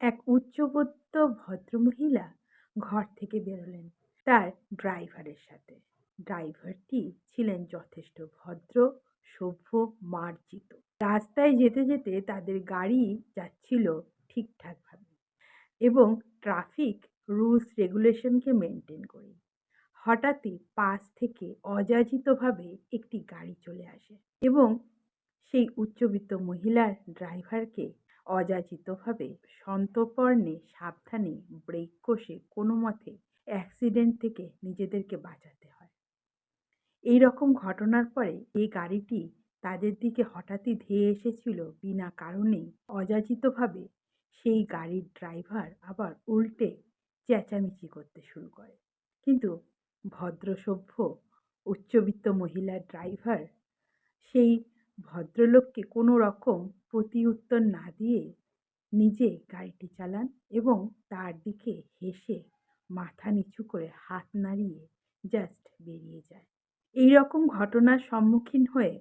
এক উচ্চবিত্ত ভদ্রমহিলা ঘর থেকে বেরোলেন তার ড্রাইভারের সাথে। ড্রাইভারটি ছিলেন যথেষ্ট ভদ্র, সভ্য, মার্জিত। রাস্তায় যেতে যেতে তাদের গাড়ি যাচ্ছিল ঠিকঠাকভাবে এবং ট্রাফিক রুলস রেগুলেশনকে মেনটেন করে। হঠাৎই পাশ থেকে অযাচিতভাবে একটি গাড়ি চলে আসে এবং সেই উচ্চবিত্ত মহিলার ড্রাইভারকে অযাচিতভাবে সন্তর্পণে, সাবধানে, ব্রেক কষে কোনো মতে অ্যাক্সিডেন্ট থেকে নিজেদেরকে বাঁচাতে হয়। এই রকম ঘটনার পরে এই গাড়িটি তাদের দিকে হঠাৎই ধেয়ে এসেছিল বিনা কারণে অযাচিতভাবে। সেই গাড়ির ড্রাইভার আবার উল্টে চেঁচামেচি করতে শুরু করে। কিন্তু ভদ্রসভ্য, উচ্চবিত্ত মহিলার ড্রাইভার সেই ভদ্রলোককে কোনো রকম প্রতি উত্তর না দিয়ে নিজে গাড়িটি চালান এবং তার দিকে হেসে মাথা নিচু করে হাত নাড়িয়ে জাস্ট বেরিয়ে যায়। এই রকম ঘটনার সম্মুখীন হয়ে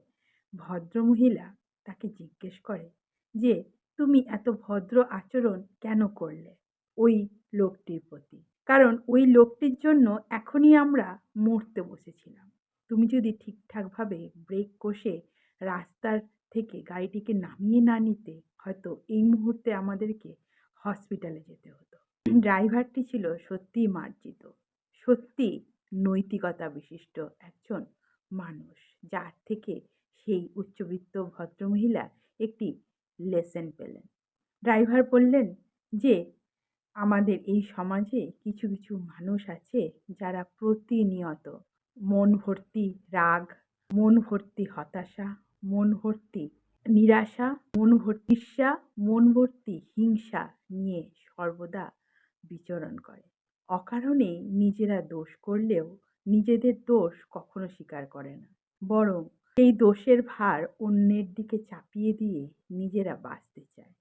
ভদ্রমহিলা তাকে জিজ্ঞেস করে যে, তুমি এত ভদ্র আচরণ কেন করলে? ওই লোকটির প্রতি। কারণ ওই লোকটির জন্য এখনই আমরা মরতে বসেছিলাম। তুমি যদি ঠিকঠাকভাবে ব্রেক কষে রাস্তার থেকে গাড়িটিকে নামিয়ে না নিতে হয়তো এই মুহূর্তে আমাদেরকে হসপিটালে যেতে হতো। ড্রাইভারটি ছিল সত্যিই মার্জিত। সত্যি নৈতিকতা বিশিষ্ট একজন মানুষ, যার থেকে সেই উচ্চবিত্ত ভদ্রমহিলা একটি লেসেন পেলেন। ড্রাইভার বললেন যে, আমাদের এই সমাজে কিছু কিছু মানুষ আছে যারা প্রতিনিয়ত মন ভর্তি রাগ মন ভর্তি হতাশা মন ভর্তি। নিরাশা, মন ভর্তি, ঈর্ষা, মন ভর্তি, হিংসা নিয়ে সর্বদা বিচরণ করে। অকারণে নিজেরা দোষ করলেও নিজেদের দোষ কখনো স্বীকার করে না। বরং সেই দোষের ভার অন্যের দিকে চাপিয়ে দিয়ে নিজেরা বাঁচতে চায়,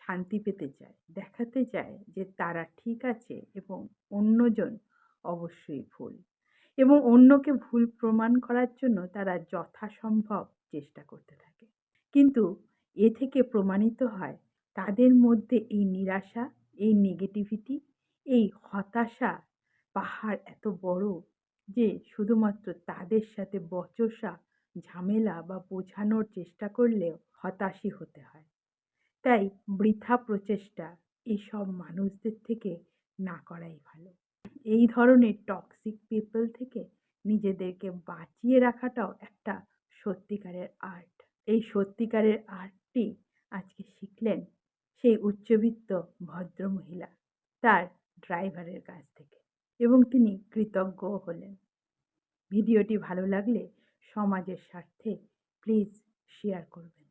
শান্তি পেতে চায়, দেখাতে চায় যে তারা ঠিক আছে এবং অন্যজন অবশ্যই ভুল। এবং অন্যকে ভুল প্রমাণ করার জন্য তারা যথাসম্ভব চেষ্টা করতে থাকে। কিন্তু এ থেকে প্রমাণিত হয় তাদের মধ্যে এই নিরাশা, এই নেগেটিভিটি এই হতাশা পাহাড় এত বড় যে শুধুমাত্র তাদের সাথে বচসা ঝামেলা বা বোঝানোর চেষ্টা করলেও হতাশই হতে হয়। তাই বৃথা প্রচেষ্টা এসব মানুষদের থেকে না করাই ভালো। এই ধরনের টক্সিক পিপল থেকে নিজেদেরকে বাঁচিয়ে রাখাটাও একটা সত্যিকারের আর্ট এই সত্যিকারের আর্টটি আজকে শিখলেন সেই উচ্চবিত্ত ভদ্রমহিলা তার ড্রাইভারের কাছ থেকে এবং তিনি কৃতজ্ঞ হলেন। ভিডিওটি ভালো লাগলে সমাজের স্বার্থে প্লিজ শেয়ার করবেন।